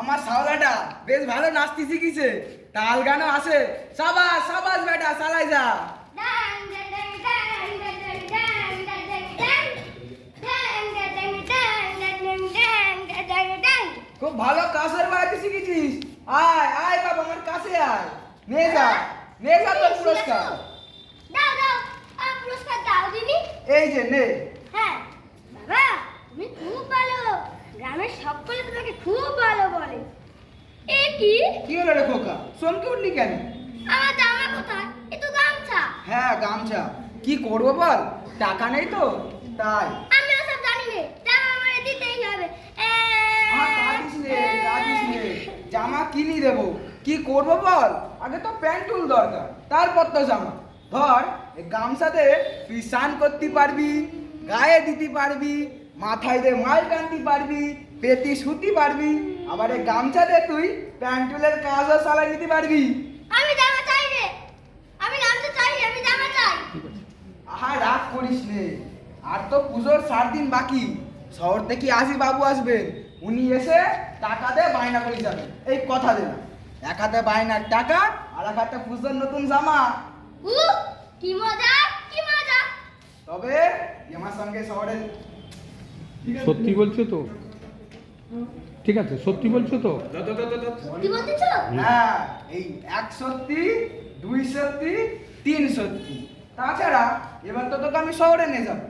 আমার সাওলাটা বেশ ভালো নাচতে শিখিছে। তাল গানও আছে। সাবাস সাবাস বেটা চালাই যা। খুব ভালো কাছের বাড়িতে শিখেছিস। আয় আয় বাবা আমার কাছে আয়। নে যা নে যা তোর পুরস্কার। দাও দাও পুরস্কার দাও দিনি এই যে নে। হ্যাঁ বাবা তুমি খুব ভালো গ্রামের সকলে তোমাকে খুব ভালো বলে এ কি হলো রে খোকা? চমকে উঠলি কেন? আমার জামা কোথায়? এ তো গামছা। হ্যাঁ গামছা। কি করব বল? টাকা নেই তো? তাই। আমি ওসব জানি না। জামা আমারে দিতেই হবে। নে জামা কিনি দেবো। কি করব বল? আগে তো প্যান্টুল দরকার তারপর তো জামা। ধর গামছাতে তুই স্নান করতে পারবি গায়ে দিতে পারবি মাথায় দিয়ে মাল টানতে পারবি পেটি শুতে পারবি। আবার এই গামছাতে তুই প্যান্টুলের কাজও চালাই নিতে পারবি। আমি জামা চাই রে। আমি গামছা চাই রে, আমি জামা চাই। আহা রাগ করিস নে। আর তো পুজোর সাত দিন বাকি। শহর থেকে আসি বাবু আসবেন। উনি এসে টাকা দিয়ে বায়না করে যাবে। এই কথা দিলাম এক হাতে বায়নার টাকা আর এক হাতে পুজোর নতুন জামা। উ কি মজা কি মজা। তবে আমার সঙ্গে শহরে সত্যি বলছো তো? ঠিক আছে সত্যি বলছো তো? হ্যাঁ এই এক সত্যি দুই সত্যি তিন সত্যি। তাছাড়া এবার তো তোকে আমি শহরে নিয়ে যাব।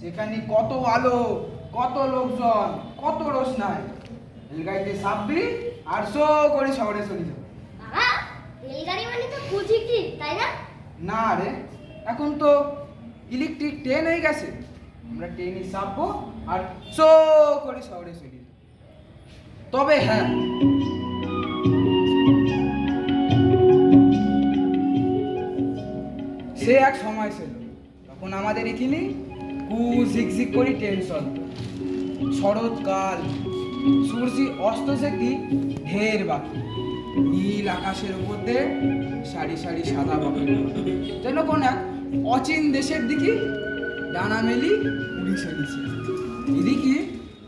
সেখানে কত আলো কত লোকজন কত রেলগাড়িতে চাপবি আর শো করে শহরে চলে যাব। বাবা রেলগাড়ি মানে তো খুঁজি কি তাই না? না রে এখন তো ইলেকট্রিক ট্রেন হয়ে গেছে। আমরা ট্রেনে চাপবো আর শো করে শহরে চলে যাব। তবে হ্যাঁ। সে এক সময় ছিল, তখন আমাদের এখানে কু ঝিকঝিক করে চলত শরৎকাল, সূর্য অস্ত থেকে ঢের বাকি। নীল আকাশের উপর দিয়ে সারি সারি সাদা বাকি। যেন কোন এক অচিন দেশের দিকে ডানা মেলি উড়ি চলেছে এদিকে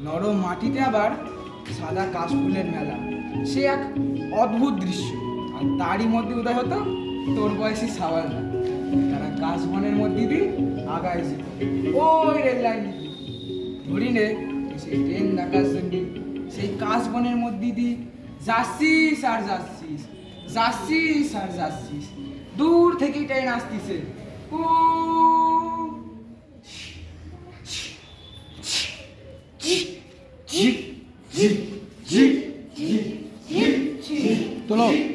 নরম মাটিতে আবার সাদা কাশ ফুলের মেলা সে এক অদ্ভুত দৃশ্য আর তারই মধ্যে উদয় হতো তোর বয়সে সাওয়াল না তারা কাশ বনের মধ্যে দিয়ে আগায় যেত ওই রেল লাইন ধরিনে সেই ট্রেন দেখার জন্য সেই কাশ বনের মধ্যে দিয়ে যাচ্ছিস আর যাচ্ছিস যাচ্ছিস আর যাচ্ছিস দূর থেকে ট্রেন আসতিছে ও কি との